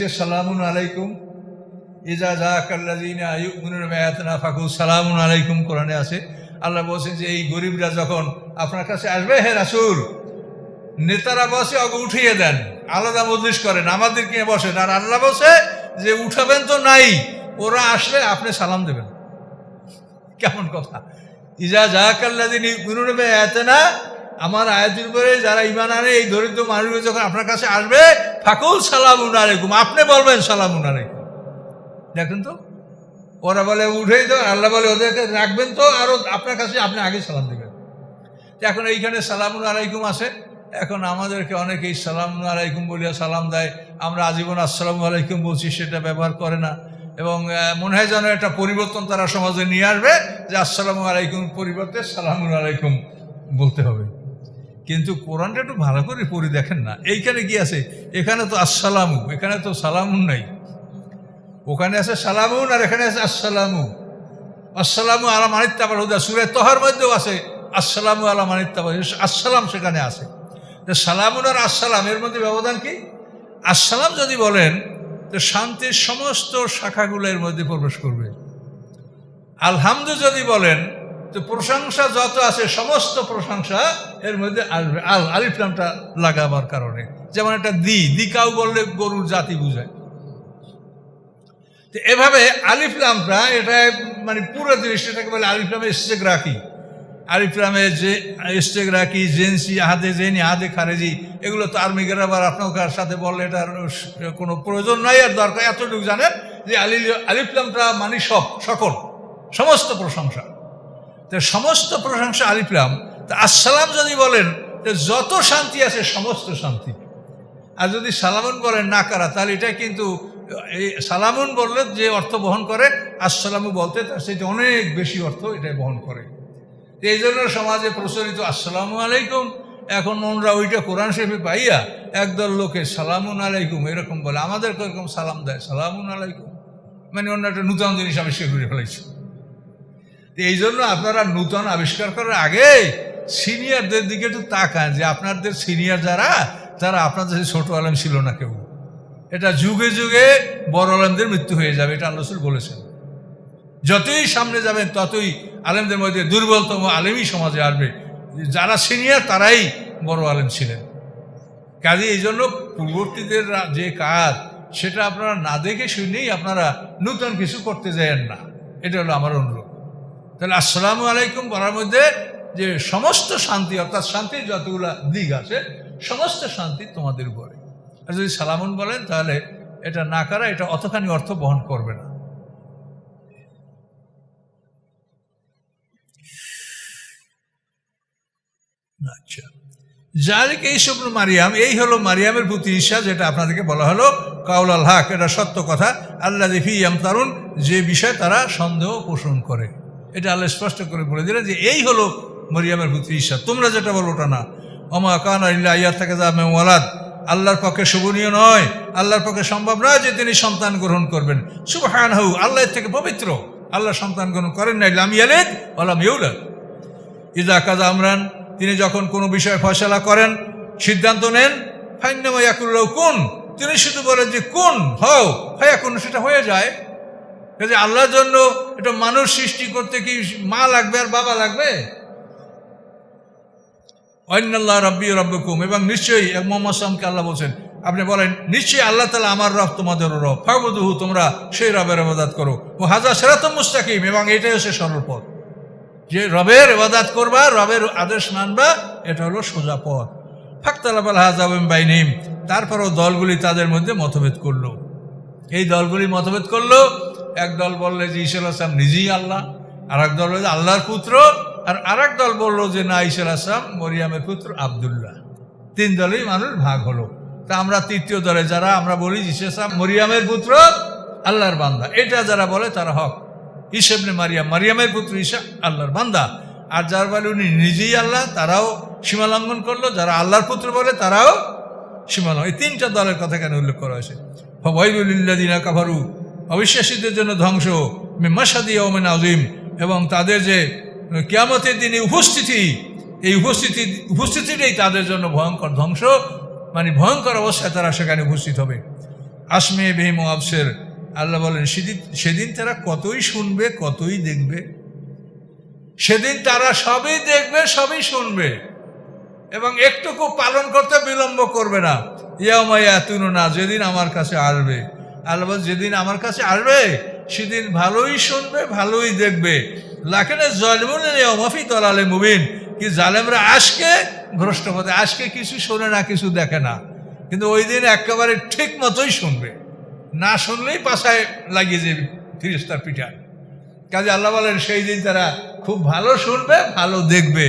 সালামুন আলাইকুম। ইজা ইউমিনুন বিআয়াতিনা ফাকুল সালামুন আলাইকুম কোরআনে আছে। আল্লাহ বলছেন যে এই গরিবরা যখন আপনার কাছে আসবে, হে রাসূল, নেতারা বসে অগ উঠিয়ে দেন, আলাদা মজলিস করেন আমাদেরকে বসেন আর আল্লাহ বসে যে উঠাবেন তো নাই, ওরা আসলে আপনি সালাম দেবেন। কেমন কথা। ইজা যা কাল্লাদিন ইউমিনুন বিআয়াতিনা আমার আয়াতের উপরে যারা ইমান আনে, এই দরিদ্র মানুষগুলো যখন আপনার কাছে আসবে, ফাকুল সালামুন আলাইকুম। আপনি বলবেন সালাম আলাইকুম। দেখেন তো? ওরা বলে, উঠেই তো, আল্লাহ বলে, ওদেরকে রাখবেন তো আরও আপনার কাছে আপনি আগে সালাম দেবেন। এখন এইখানে সালামুন আলাইকুম আছে। এখন আমাদেরকে অনেকেই সালামুন আলাইকুম বলিয়া সালাম দেয়। আমরা আজীবন আসসালামু আলাইকুম বলছি, সেটা ব্যবহার করে না। এবং মনে হয় যেন একটা পরিবর্তন তারা সমাজে নিয়ে আসবে, যে আসসালামু আলাইকুম পরিবর্তে সালামুন আলাইকুম বলতে হবে। কিন্তু কোরআনটা একটু ভালো করে পড়ে দেখেন না। এইখানে কি আছে? এখানে তো আসসালামু, এখানে তো সালামুন নাই। ওখানে আছে সালামুন আর এখানে আছে আসসালামু। আসসালামু আলা মানিত্তাবার হুদা। সুরে তোহার মধ্যেও আছে আসসালামু আলা মানিত্তাবার আসসালাম সেখানে আছে। তো সালামুন আর আসসালাম, এর মধ্যে ব্যবধান কি? আসসালাম যদি বলেন, তো শান্তির সমস্ত শাখাগুলো এর মধ্যে প্রবেশ করবে। আলহামদু যদি বলেন তো প্রশংসা যত আছে, সমস্ত প্রশংসা এর মধ্যে আসবে। আল আলিফলামটা লাগাবার কারণে। যেমন একটা দি দিকাও বললে গরুর জাতি বুঝায়। তো এভাবে আলিফলামটা এটা মানে পুরো জিনিসটাকে বলে আলিফলামে স্টেক রাখি। আলিফলামে যে স্টেক রাখি, জেন্সি, আহাদে জেনি, আহাদে খারেজি, এগুলো তো আর্মি গ্রাবার আপনার সাথে বললে এটার কোনো প্রয়োজন নাই আর দরকার। এতটুকু জানেন যে আলি আলিফলামটা মানে সব, সকল, সমস্ত প্রশংসা। তো সমস্ত প্রশংসা আলিফলাম তা আসসালাম যদি বলেন যত শান্তি আছে সমস্ত শান্তি। আর যদি সালামুন বলেন না কারা, তাহলে এটা কিন্তু এই সালামুন বললে যে অর্থ বহন করে, আসসালামু বলতে তার সেটা অনেক বেশি অর্থ এটাই বহন করে। এই জন্য সমাজে প্রচলিত আসসালামু আলাইকুম, এখন ওনরা ওইটা কোরআন শরীফে পাইয়া একদল লোকে সালামুন আলাইকুম এরকম বলে আমাদের এরকম সালাম দেয়, সালামুন আলাইকুম। মানে অন্য একটা নূতন জিনিস আবিষ্কার করে ফেলেছে। এই জন্য আপনারা নূতন আবিষ্কার করার আগে সিনিয়রদের দিকে একটু তাকান যে আপনাদের সিনিয়র যারা, তারা আপনাদের ছোট আলেম ছিল না কেউ। এটা যুগে যুগে বড় আলেমদের মৃত্যু হয়ে যাবে, এটা আল্লাহ বলেছেন। যতই সামনে যাবেন, ততই আলেমদের মধ্যে দুর্বলতম আলেমই সমাজে আসবে। যারা সিনিয়র, তারাই বড় আলেম ছিলেন। কাজে এই জন্য পূর্ববর্তীদের যে কাজ, সেটা আপনারা না দেখে শুনেই আপনারা নূতন কিছু করতে যায়েন না। এটা হলো আমার অনুরোধ। তাহলে আসসালামু আলাইকুম বলার মধ্যে যে সমস্ত শান্তি, অর্থাৎ শান্তির যতগুলা দিক আছে, সমস্ত শান্তি তোমাদের উপরে। আর যদি সালামুন বলেন, তাহলে এটা না করা, এটা অতখানি অর্থ বহন করবে না। আচ্ছা। জালিক এই স্বপ্ন মারিয়াম, এই হলো মারিয়ামের প্রতি ঈশা যেটা আপনাদেরকে বলা হলো কাউল আল হক, এটা সত্য কথা। আল্লাহ দেখি ইয়াম তারুন যে বিষয়ে তারা সন্দেহ পোষণ করে। এটা আল্লাহ স্পষ্ট করে বলে দিলেন যে, এই হলো মরিয়ামের পুত্রী ঈশা। তোমরা যেটা বলো ওটা না। অমা কান আল্লাহ ইয়ার থেকে যা ওয়ালাদ। আল্লাহর পক্ষে শোভনীয় নয়। আল্লাহর পক্ষে সম্ভব নয় যে তিনি সন্তান গ্রহণ করবেন। সুবহান হউ আল্লাহর থেকে পবিত্র। আল্লাহ সন্তান গ্রহণ করেন না লাম ইয়ালেদ ওলাম ইউলাদ। ইজা কাজা আমরান, তিনি যখন কোনো বিষয়ে ফয়সলা করেন, সিদ্ধান্ত নেন ফাইনামাইয়াকুল্লাহ কোন। তিনি শুধু বলেন যে, কোন, হও হয়া কোন সেটা হয়ে যায়। কাজে আল্লাহর জন্য এটা মানুষ সৃষ্টি করতে কি মা লাগবে আর বাবা লাগবে? অন্যাল্লাহ রব্বি রব্বকুম। এবং নিশ্চয়ই এক মোহাম্মদ সালামকে আল্লাহ বলছেন, আপনি বলেন, নিশ্চয়ই আল্লাহ তালা আমার রব তোমাদেরও রব। ফাবুদুহু, তোমরা সেই রবের আবাদাত করো। ও হাজার সেরাতম মুস্তাকিম, এবং এটাই হচ্ছে সরল পথ। যে রবের এবাদাত করবা, রবের আদেশ মানবা, এটা হলো সোজা পথ। ফাক্তালাবাল হাজাবিম বাইনিম তারপরও দলগুলি তাদের মধ্যে মতভেদ করল। এই দলগুলি মতভেদ করল এক দল বললে যে ঈশা আসলাম নিজেই আল্লাহ আর দল বললে আল্লাহর পুত্র, আর আর এক দল বলল যে না ঈশা আসলাম মরিয়ামের পুত্র আবদুল্লাহ। তিন দলেই মানুষ ভাগ হলো। তা আমরা তৃতীয় দলে যারা, আমরা বলি ঈশা আসলাম মরিয়ামের পুত্র আল্লাহর বান্দা। এটা যারা বলে তারা হক। ইসেবনে মারিয়াম, মারিয়ামের পুত্র ঈশা আল্লাহর বান্দা। আর যার বলে উনি নিজেই আল্লাহ, তারাও সীমা লঙ্ঘন করল। যারা আল্লাহর পুত্র বলে, তারাও সীমা লঙ্ঘন এই তিনটা দলের কথা কেন উল্লেখ করা হয়েছে? ফবাইবুল্লাদিনা কাভারু অবিশ্বাসীদের জন্য ধ্বংস মেমাসাদি ওমেন আজিম এবং তাদের যে কেয়ামতের দিনে উপস্থিতি, এই উপস্থিতি, উপস্থিতিটাই তাদের জন্য ভয়ঙ্কর ধ্বংস মানে ভয়ঙ্কর অবস্থায় তারা সেখানে উপস্থিত হবে। আসমে বেহিম আফসের আল্লাহ বলেন, সেদিন সেদিন তারা কতই শুনবে, কতই দেখবে? সেদিন তারা সবই দেখবে, সবই শুনবে। এবং একটুকু পালন করতে বিলম্ব করবে না। ইয়ামাইয়া তুনু না যেদিন আমার কাছে আসবে। আল্লাহ যেদিন আমার কাছে আসবে, সেদিন ভালোই শুনবে, ভালোই দেখবে। লাখেনে জলমুনের অমাফি তলালে মুবিন। কি জালেমরা আজকে ভ্রষ্ট পথে, আজকে কিছু শোনে না, কিছু দেখে না। কিন্তু ওই দিন একেবারে ঠিক মতোই শুনবে। না শুনলেই পাশায় লাগিয়ে যাবে ফিরিস্তার পিঠা কাজে আল্লাহ বলেন, সেই দিন তারা খুব ভালো শুনবে, ভালো দেখবে।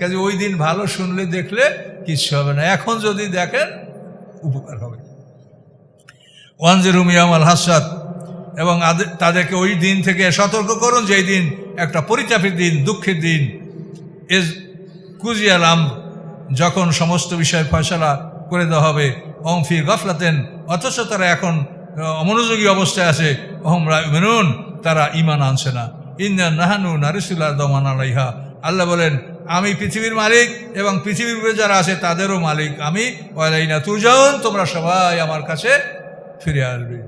কাজে ওই দিন ভালো শুনলে দেখলে কিচ্ছু হবে না। এখন যদি দেখেন, উপকার হবে। ওয়ানজের উমিয়াম আল হাসাদ এবং তাদেরকে ওই দিন থেকে সতর্ক করুন যে এই দিন একটা পরিতাপের দিন, দুঃখের দিন। এজ কুজিয়ালাম যখন সমস্ত বিষয় ফয়সলা করে দেওয়া হবে অংফি গফলাতেন, অথচ তারা এখন অমনোযোগী অবস্থায় আছে অহমরা মেনুন তারা ইমান আনছে না। ইন্দিয়ান নাহানু নারিসুল্লাহ দমান আলাইহা। আল্লাহ বলেন, আমি পৃথিবীর মালিক এবং পৃথিবীর উপরে যারা আছে, তাদেরও মালিক আমি। ওয়ালাইনা তুজাউন তোমরা সবাই আমার কাছে ফিরে আসবে।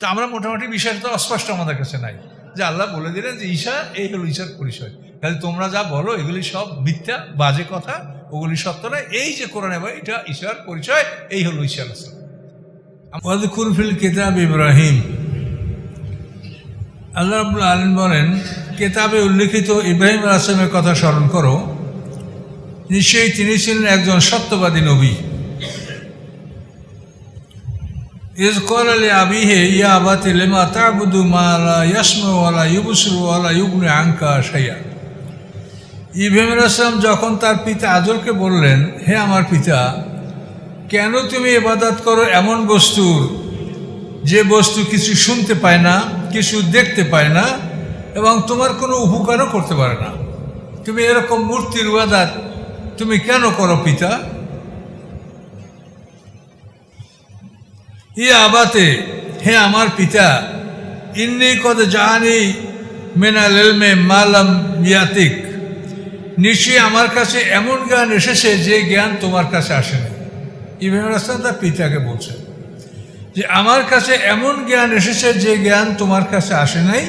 তা আমরা মোটামুটি বিষয়টা অস্পষ্ট আমাদের কাছে নাই। যে আল্লাহ বলে দিলেন যে, ঈশা, এই হলো ঈশার পরিচয়। তাহলে তোমরা যা বলো, এগুলি সব মিথ্যা, বাজে কথা, ওগুলি সত্য নয়। এই যে কোরআনে বলে এটা ঈশার পরিচয়, এই হলো ঈশা আসলাম ওয়াদকুর ফিল কিতাব ইব্রাহিম। আল্লাহ রাবুল আলম বলেন, কেতাবে উল্লেখিত ইব্রাহিম আসলামের কথা স্মরণ করো। নিশ্চয়ই তিনি ছিলেন একজন সত্যবাদী নবী। কল আলী আবিহে ইয়া আবাতে লেমা তাবুদু মালা ইয়াসমা ওয়ালা ইউবসুর ওয়ালা ইউবনে আঙ্কা সাইয়া ইব্রাহিম আসলাম যখন তার পিতা আজরকে বললেন, হে আমার পিতা, কেন তুমি এবাদাত করো এমন বস্তুর? যে বস্তু কিছু শুনতে পায় না, কিছু দেখতে পায় না এবং তোমার কোনো উপকারও করতে পারে না। তুমি এরকম মূর্তির ওয়াদাত তুমি কেন করো পিতা? ই আবাতে, হে আমার পিতা, ইন্নি কদ জাহানি মেনাল এলমে মালাম ইয়াতিক। নিশ্চয়ই আমার কাছে এমন জ্ঞান এসেছে যে জ্ঞান তোমার কাছে আসেনি ইব্রাহিম আসলাম তার পিতাকে বলছেন যে, আমার কাছে এমন জ্ঞান এসেছে যে জ্ঞান তোমার কাছে আসে নাই,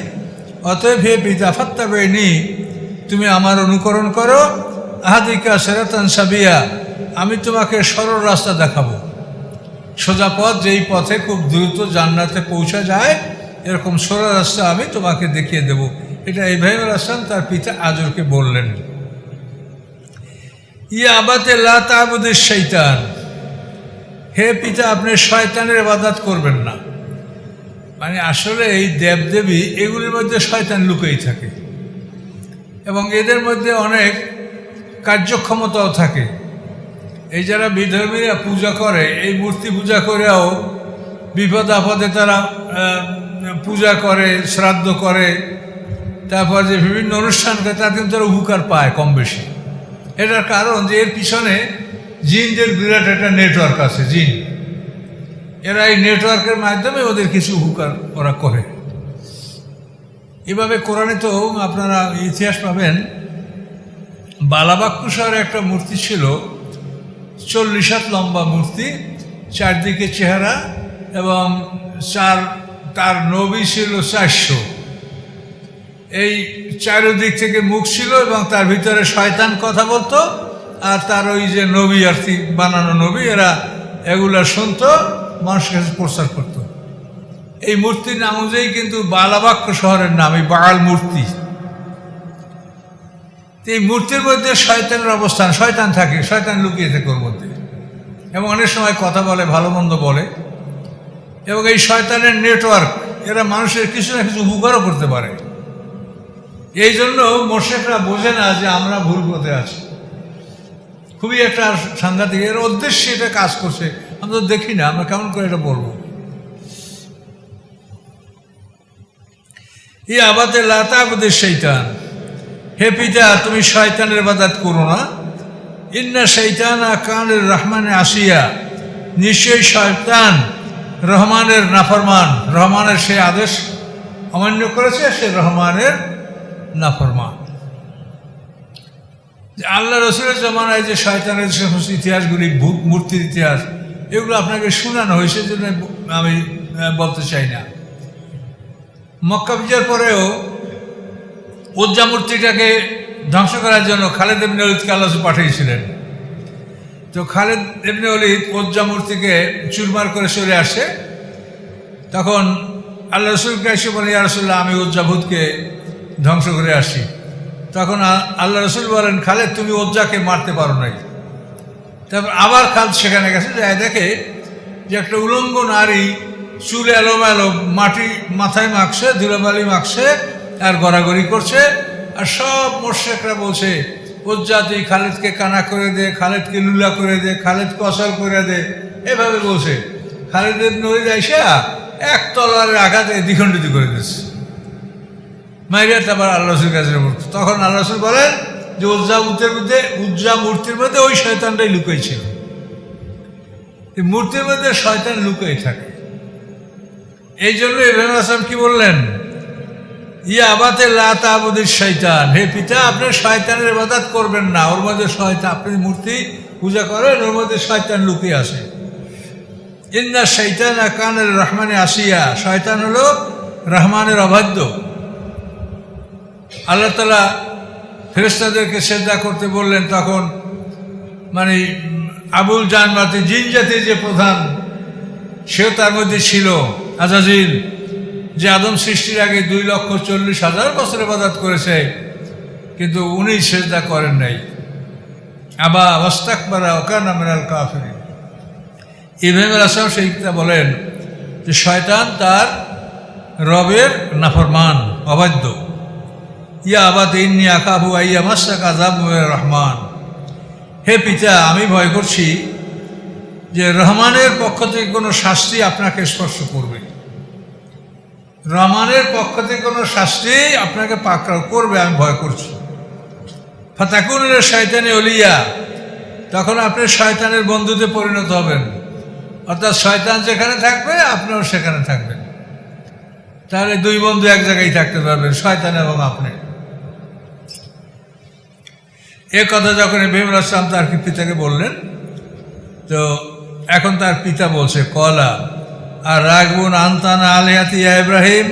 অতএব হে পিতা ফাত্তা বেনি তুমি আমার অনুকরণ করো। আহাদিকা সেরাতান সাবিয়া, আমি তোমাকে সরল রাস্তা দেখাবো। সোজা পথ, যেই পথে খুব দ্রুত জান্নাতে পৌঁছা যায়, এরকম সোজা রাস্তা আমি তোমাকে দেখিয়ে দেব। এটা ইব্রাহিম আসলাম তার পিতা আজরকে বললেন ইয়া আবাতে লা তাবুদের শৈতান হে পিতা, আপনি শয়তানের ইবাদত করবেন না। মানে আসলে এই দেবদেবী এগুলির মধ্যে শয়তান লুকেই থাকে এবং এদের মধ্যে অনেক কার্যক্ষমতাও থাকে। এই যারা বিধর্মীরা পূজা করে, এই মূর্তি পূজা করেও বিপদ আপদে তারা পূজা করে, শ্রাদ্ধ করে, তারপর যে বিভিন্ন অনুষ্ঠান করে তার কিন্তু তারা উপকার পায় কম বেশি এটার কারণ যে এর পিছনে জিনদের বিরাট একটা নেটওয়ার্ক আছে, জিন। এরা এই নেটওয়ার্কের মাধ্যমে ওদের কিছু উপকার ওরা করে। এভাবে কোরআনে তো আপনারা ইতিহাস পাবেন। বালাবাক্কু শহরে একটা মূর্তি ছিল চল্লিশ হাত লম্বা মূর্তি, চারদিকে চেহারা এবং চার তার নবী ছিল চারশো। এই চারিদিক থেকে মুখ ছিল এবং তার ভিতরে শয়তান কথা বলতো, আর তার ওই যে নবী আর বানানো নবী, এরা এগুলা শুনতো, মানুষের কাছে প্রচার করত। এই মূর্তির নাম অনুযায়ী কিন্তু বালাবাক্য শহরের নাম, এই বাল মূর্তি। এই মূর্তির মধ্যে শয়তানের অবস্থান, শয়তান থাকে, শয়তান লুকিয়ে থাকে ওর মধ্যে। এবং অনেক সময় কথা বলে, ভালো মন্দ বলে। এবং এই শয়তানের নেটওয়ার্ক এরা মানুষের কিছু না কিছু উপকারও করতে পারে। এই জন্য মোর্শেকরা বোঝে না যে আমরা ভুল পথে আছি। খুবই একটা সাংঘাতিক, এর উদ্দেশ্যে এটা কাজ করছে। আমরা তো দেখি না, আমরা কেমন করে এটা বলব? ই আবাতে লাতাবদের শৈতান। হে পিতা, তুমি শয়তানের বাদাত করো না। ইন্না শৈতানা কানের রহমানে আসিয়া, নিশ্চয়ই শয়তান রহমানের নাফরমান, রহমানের সেই আদেশ অমান্য করেছে, সে রহমানের নাফরমান। আল্লাহ রসুলের জমানায় যে শয়তানের সমস্ত ইতিহাসগুলি, ভূত, মূর্তির ইতিহাস, এগুলো আপনাকে শোনানো হয়েছে জন্য আমি বলতে চাই না। মক্কা বিজয়ের পরেও উজ্জা মূর্তিটাকে ধ্বংস করার জন্য খালেদ এমনি অলিদকে আল্লাহ পাঠিয়েছিলেন। তো খালেদ এমনি অলিদ উজ্জা মূর্তিকে চুরমার করে সরে আসে। তখন আল্লাহ রসুলকে এসে বলে, ইয়া রসুল্লাহ আমি উজ্জাভূতকে ধ্বংস করে আসি। তখন আল্লাহ রসুল বলেন, খালেদ, তুমি উজ্জাকে মারতে পারো নাই। তারপর আবার খাল সেখানে গেছে, যায় দেখে যে একটা উলঙ্গ নারী চুল এলোমেলো মাটি মাথায় মাখছে, ধুলোবালি মাখছে আর গড়াগড়ি করছে। আর সব মোর্শেকরা বলছে উজ্জা তুই খালেদকে কানা করে দে, খালেদকে লুলা করে দে, খালেদকে অসল করে দে। এভাবে বলছে। খালেদের নদী যাইসা এক তলোয়ারের আঘাতে দ্বিখণ্ডিত করে দিচ্ছে মাইরিয়া তারপর আল্লাহ রসুল কাছে তখন আল্লাহসুল বলেন যে, উজ্জা মূর্তির মধ্যে, উজ্জা মূর্তির মধ্যে ওই শয়তানটাই লুকিয়ে ছিল। মূর্তির মধ্যে শয়তান লুকিয়ে থাকে। এই জন্য ইব্রাহিম আসলাম কি বললেন? ইয়া আবাতে লাতাবুদের শয়তান। হে পিতা, আপনি শয়তানের ইবাদত করবেন না। ওর মধ্যে শয়তান আপনি মূর্তি পূজা করেন, ওর মধ্যে শয়তান লুকিয়ে আসে। ইন্দা শৈতান কানের রহমানে আসিয়া। শয়তান হলো রহমানের অবাধ্য। আল্লাহ তালা ফেরেস্তাদেরকে শ্রদ্ধা করতে বললেন তখন মানে আবুল জানবাতি জিন জাতির যে প্রধান, সেও তার মধ্যে ছিল। আজাজিল যে আদম সৃষ্টির আগে দুই লক্ষ চল্লিশ হাজার বছর ইবাদত করেছে, কিন্তু উনি শ্রদ্ধা করেন নাই। আবা ওস্তাকবারা ওকান আমিনাল কাফিরিন। ইব্রাহিম আসলাম সেই কথা বলেন যে শয়তান তার রবের নাফরমান, অবাধ্য। ইয়া আবাদ ইন্নি আকাবু আইয়া মাসাক আজাব রহমান। হে পিতা, আমি ভয় করছি যে রহমানের পক্ষ থেকে কোনো শাস্তি আপনাকে স্পর্শ করবে। রহমানের পক্ষ থেকে কোনো শাস্তি আপনাকে পাকড়াও করবে, আমি ভয় করছি। ফাতাকুনের শয়তানে অলিয়া, তখন আপনি শয়তানের বন্ধুতে পরিণত হবেন। অর্থাৎ শয়তান যেখানে থাকবে, আপনিও সেখানে থাকবেন। তাহলে দুই বন্ধু এক জায়গায় থাকতে পারবেন, শয়তান এবং আপনি। এ কথা যখন ইব্রাহিম আসলাম তার পিতাকে বললেন, তো এখন তার পিতা বলছে, কলা আর রাগবুন আন্তানা আলিয়াতি ইয়া ইব্রাহিম।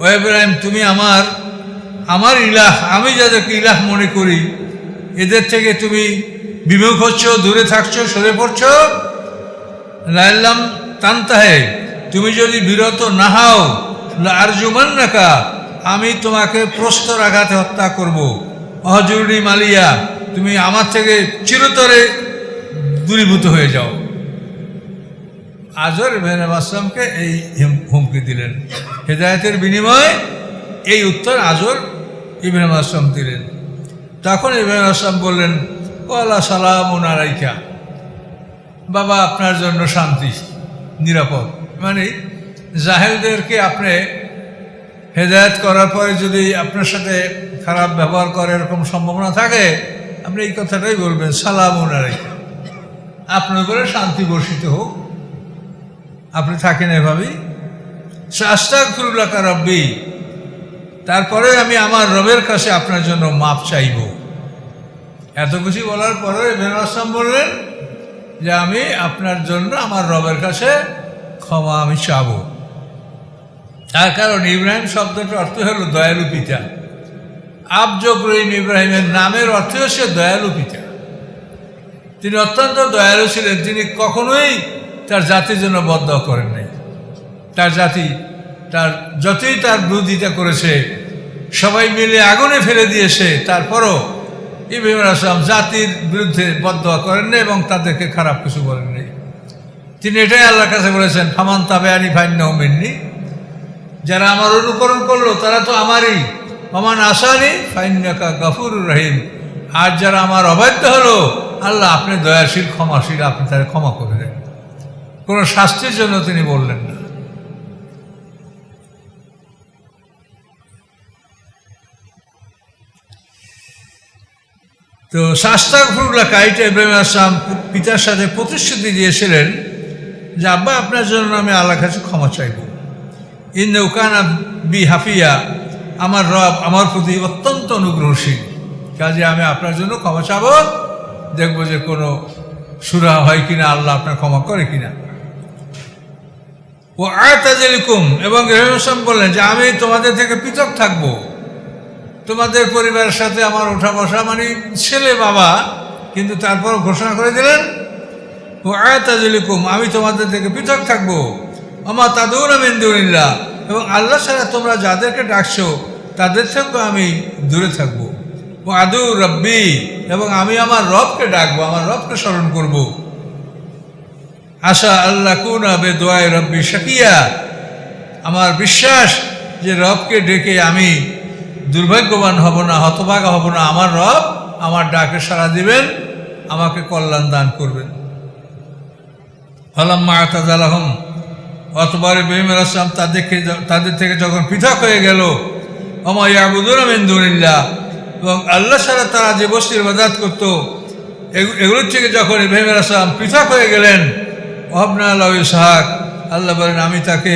ও ইব্রাহিম, তুমি আমার আমার ইলাহ, আমি যাদেরকে ইলাহ মনে করি, এদের থেকে তুমি বিমুখ হচ্ছ, দূরে থাকছো, সরে পড়ছো। লাইল্লাম তান্তাহে, তুমি যদি বিরত না হও আরজুমান নাকা আমি তোমাকে প্রস্তর আঘাতে হত্যা করব। অহজরুরি মালিয়া, তুমি আমার থেকে চিরতরে দূরীভূত হয়ে যাও। আজর ইব্রাহিম আসলামকে এই হুমকি দিলেন। হেদায়তের বিনিময়ে এই উত্তর আজর ইব্রাহিম আসলাম দিলেন। তখন ইব্রাহিম আসলাম বললেন ওয়ালা সালাম আলাইকা। বাবা, আপনার জন্য শান্তি, নিরাপদ। মানে জাহেলদেরকে আপনি হেদায়ত করার পরে যদি আপনার সাথে খারাপ ব্যবহার করে এরকম সম্ভাবনা থাকে, আপনি এই কথাটাই বলবেন, সালাম আলাইকা। আপনার উপরে শান্তি বর্ষিত হোক। আপনি থাকেন এভাবেই? ফুরুল্লাকা রব্বি, তারপরে আমি আমার রবের কাছে আপনার জন্য মাপ চাইব। এত কিছু বলার পরে বেনাসাম বললেন যে আমি আপনার জন্য আমার রবের কাছে ক্ষমা আমি চাব তার কারণ ইব্রাহিম শব্দটার অর্থ হলো দয়ালু পিতা। আবজক রহিম ইব্রাহিমের নামের অর্থ হচ্ছে দয়ালু পিতা। তিনি অত্যন্ত দয়ালু ছিলেন, তিনি কখনোই তার জাতির জন্য বদ্ধ করেন নাই। তার জাতি, তার যতই তার বিরোধিতা করেছে, সবাই মিলে আগুনে ফেলে দিয়েছে, তারপরও ইব্রাহিম আসলাম জাতির বিরুদ্ধে বদ্ধ করেন নাই এবং তাদেরকে খারাপ কিছু বলেন নাই। তিনি এটাই আল্লাহর কাছে বলেছেন, ফামান তাবে আনি ফাইন্য মিন্নি। যারা আমার অনুকরণ করল, তারা তো আমারই। অমান আসানি ফাইন্যাকা গফুর রহিম। আর যারা আমার অবাধ্য হলো, আল্লাহ, আপনি দয়াশীল, ক্ষমাশীল, আপনি তারা ক্ষমা করে দেন। কোনো শাস্তির জন্য তিনি বললেন না। তো শাস্তাকুল্লাহ কাইটা ইব্রাহিম আসলাম পিতার সাথে প্রতিশ্রুতি দিয়েছিলেন যে, আব্বা, আপনার জন্য আমি আল্লাহর কাছে ক্ষমা চাইব। ইন উকানা বি হাফিয়া, আমার রব আমার প্রতি অত্যন্ত অনুগ্রহশীল। কাজে আমি আপনার জন্য ক্ষমা চাব। দেখব যে কোনো সুরা হয় কিনা, আল্লাহ আপনার ক্ষমা করে কিনা। ও আয়াতাজেলিকুম এবং রেহসাম বললেন যে আমি তোমাদের থেকে পৃথক থাকব। তোমাদের পরিবারের সাথে আমার ওঠা বসা মানে ছেলে, বাবা, কিন্তু তারপর ঘোষণা করে দিলেন ও আয়াতাজলিকুম আমি তোমাদের থেকে পৃথক থাকব। আমার তাদুর আমিন্দুল্লাহ এবং আল্লাহ ছাড়া তোমরা যাদেরকে ডাকছো, তাদের থেকেও আমি দূরে থাকব। ও আদু রব্বি, এবং আমি আমার রবকে ডাকবো, আমার রবকে স্মরণ করব। আশা আল্লাহ কুন আবে দোয়াই রব্বি শাকিয়া। আমার বিশ্বাস যে রবকে ডেকে আমি দুর্ভাগ্যবান হব না, হতভাগা হব না, আমার রব আমার ডাকে সাড়া দিবেন, আমাকে কল্যাণ দান করবেন। হলাম্মা আতাজালাহম অতবার ইব্রাহিম আসলাম তাদেরকে তাদের থেকে যখন পৃথক হয়ে গেল আমার ইয়াবুদুর আমিন্দুল্লাহ এবং আল্লাহ ছাড়া তারা যে বস্তির বাদাত করত, এগু- এগুলোর থেকে যখন ইব্রাহিম আসলাম পৃথক হয়ে গেলেন অহবনা আল্লাহ ইসহাক। আল্লাহ বলেন, আমি তাকে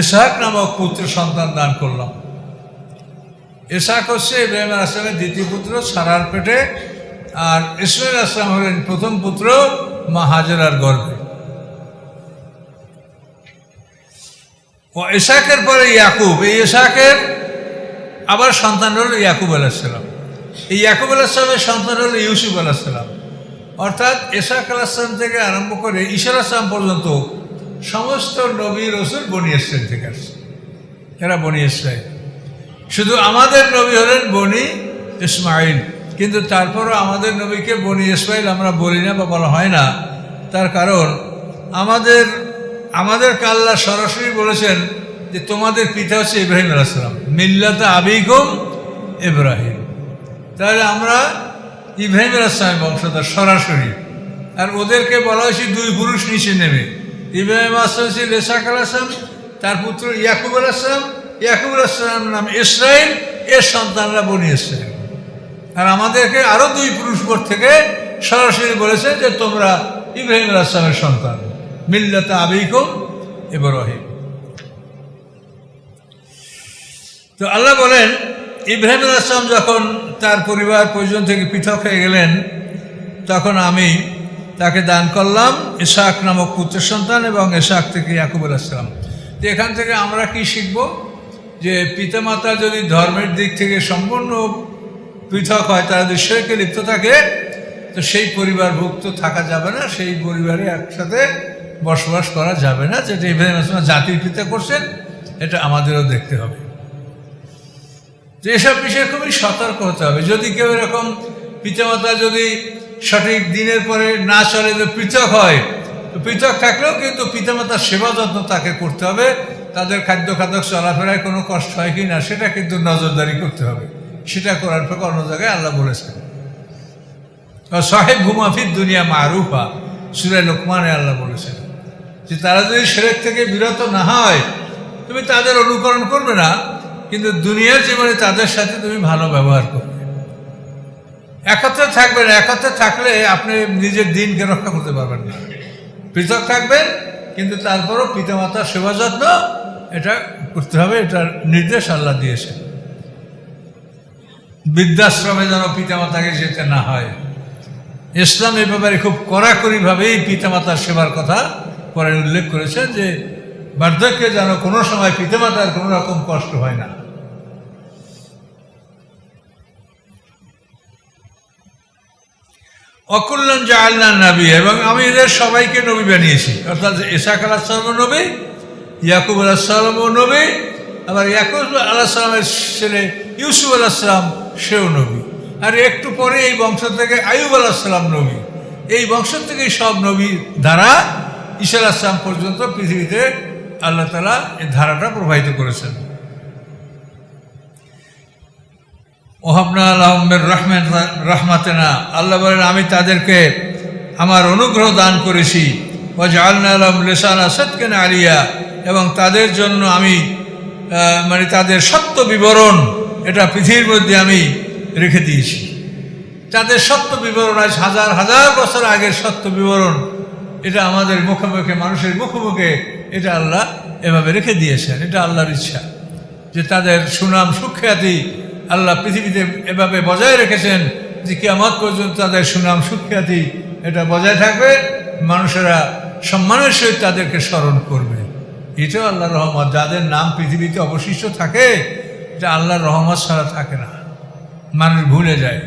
ইসহাক নামক পুত্র সন্তান দান করলাম। ইসহাক হচ্ছে ইব্রাহিম আসলামের দ্বিতীয় পুত্র, সারার পেটে। আর ইসমাইল আসলাম হলেন প্রথম পুত্র, মা হাজেরার গর্ভে। ও ইসাকের পরে ইয়াকুব। এই ইসাকের আবার সন্তান হল ইয়াকুব আলাহিসাল্লাম এই ইয়াকুব আলাহিসামের সন্তান হল ইউসুফ আলাহিসাল্লাম অর্থাৎ এসাক আলাহিসাম থেকে আরম্ভ করে ঈশ্বর আসলাম পর্যন্ত সমস্ত নবী রসুল বনি ইসরায়েল থেকে আসছে। এরা বনি ইসরায়েল শুধু আমাদের নবী হলেন বনি ইসমাইল কিন্তু তারপরও আমাদের নবীকে বনি ইসমাইল আমরা বলি না বা বলা হয় না। তার কারণ আমাদের আমাদের কাল্লা সরাসরি বলেছেন যে তোমাদের পিতা হচ্ছে ইব্রাহিম আলাইসালাম মিল্লাতে আবিগম ইব্রাহিম। তাহলে আমরা ইব্রাহিম আলাইসলামের বংশধর সরাসরি। আর ওদেরকে বলা হয়েছে দুই পুরুষ নিচে নেমে। ইব্রাহিম আসলাম ছিল রেসাক আলাইসলাম তার পুত্র ইয়াকুব আলাইসলাম ইয়াকুব আলাইসলাম নাম ইসরায়েল এর সন্তানরা বনি ইসরায়েল আর আমাদেরকে আরও দুই পুরুষ পর থেকে সরাসরি বলেছে যে তোমরা ইব্রাহিম আলাইসলামের সন্তান। মিল্লাতে আবিকুম ইব্রাহিম। তো আল্লাহ বলেন ইব্রাহিম আসলাম যখন তার পরিবার পরিজন থেকে পৃথক হয়ে গেলেন, তখন আমি তাকে দান করলাম এশাক নামক পুত্র সন্তান এবং এশাক থেকে ইয়াকুব আসলাম তো এখান থেকে আমরা কি শিখব? যে পিতামাতা যদি ধর্মের দিক থেকে সম্পূর্ণ পৃথক হয়, তারা যদি শিরকে লিপ্ত থাকে, তো সেই পরিবারভুক্ত থাকা যাবে না, সেই পরিবারে একসাথে বসবাস করা যাবে না, যেটা ইব্রাহিম আসলাম জাতির পিতা করছেন, এটা আমাদেরও দেখতে হবে। যে এসব বিষয়ে খুবই সতর্ক হতে হবে। যদি কেউ এরকম পিতামাতা যদি সঠিক দিনের পরে না চলে যে পৃথক হয়, তো পৃথক থাকলেও কিন্তু পিতামাতার সেবা যত্ন তাকে করতে হবে। তাদের খাদ্য খাদ্য চলাফেরায় কোনো কষ্ট হয় কি না, সেটা কিন্তু নজরদারি করতে হবে। সেটা করার পর অন্য জায়গায় আল্লাহ বলেছেন। সাহেব ঘুমাফির দুনিয়া মারুফা, সুরে লোকমানে আল্লাহ বলেছেন যে তারা যদি সেরেক থেকে বিরত না হয়, তুমি তাদের অনুকরণ করবে না। কিন্তু দুনিয়ার জীবনে তাদের সাথে তুমি ভালো ব্যবহার করবে। একত্রে থাকবেন, একত্রে থাকলে আপনি নিজের দিনকে রক্ষা করতে পারবেন না। পৃথক থাকবেন, কিন্তু তারপরও পিতামাতার সেবা যত্ন, এটা করতে হবে, এটার নির্দেশ আল্লাহ দিয়েছে বৃদ্ধাশ্রমে যেন পিতামাতাকে যেতে না হয়। ইসলাম এই ব্যাপারে খুব কড়াকড়িভাবেই পিতামাতার সেবার কথা পরে উল্লেখ করেছেন যে বার্ধক্যে যেন কোনো সময় পিতামাতার কোনো রকম কষ্ট হয় না। অকুল্লন আল্লাহ নবী, এবং আমি এদের সবাইকে নবী বানিয়েছি। অর্থাৎ ইসাক আলাহ সালাম নবী, ইয়াকুব আলাহ নবী, আবার ইয়াকুব আলাহ সালামের ছেলে ইউসুফ আলাহ সালাম, সেও নবী। আর একটু পরে এই বংশ থেকে আয়ুব আলাহ সালাম নবী। এই বংশ থেকেই সব নবী দ্বারা ঈশা আসলাম পর্যন্ত পৃথিবীতে আল্লাহ তালা এই ধারাটা প্রবাহিত করেছেন। ওহাবনা আলমের রহমান রহমাতেনা। আল্লাহ বলেন, আমি তাদেরকে আমার অনুগ্রহ দান করেছি। ও আলম লেসানা সৎকেন আলিয়া। এবং তাদের জন্য আমি মানে তাদের সত্য বিবরণ, এটা পৃথিবীর মধ্যে আমি রেখে দিয়েছি। তাদের সত্য বিবরণ আজ হাজার হাজার বছর আগের সত্য বিবরণ। এটা আমাদের মুখে মানুষের মুখে মুখে এটা আল্লাহ এভাবে রেখে দিয়েছেন। এটা আল্লাহর ইচ্ছা যে তাদের সুনাম, সুখ্যাতি আল্লাহ পৃথিবীতে এভাবে বজায় রেখেছেন যে কেমন পর্যন্ত তাদের সুনাম সুখ্যাতি এটা বজায় থাকবে, মানুষেরা সম্মানের সহিত তাদেরকে স্মরণ করবে। এটাও আল্লাহ রহমত। যাদের নাম পৃথিবীতে অবশিষ্ট থাকে, এটা আল্লাহর রহমত ছাড়া থাকে না। মানুষ ভুলে যায়।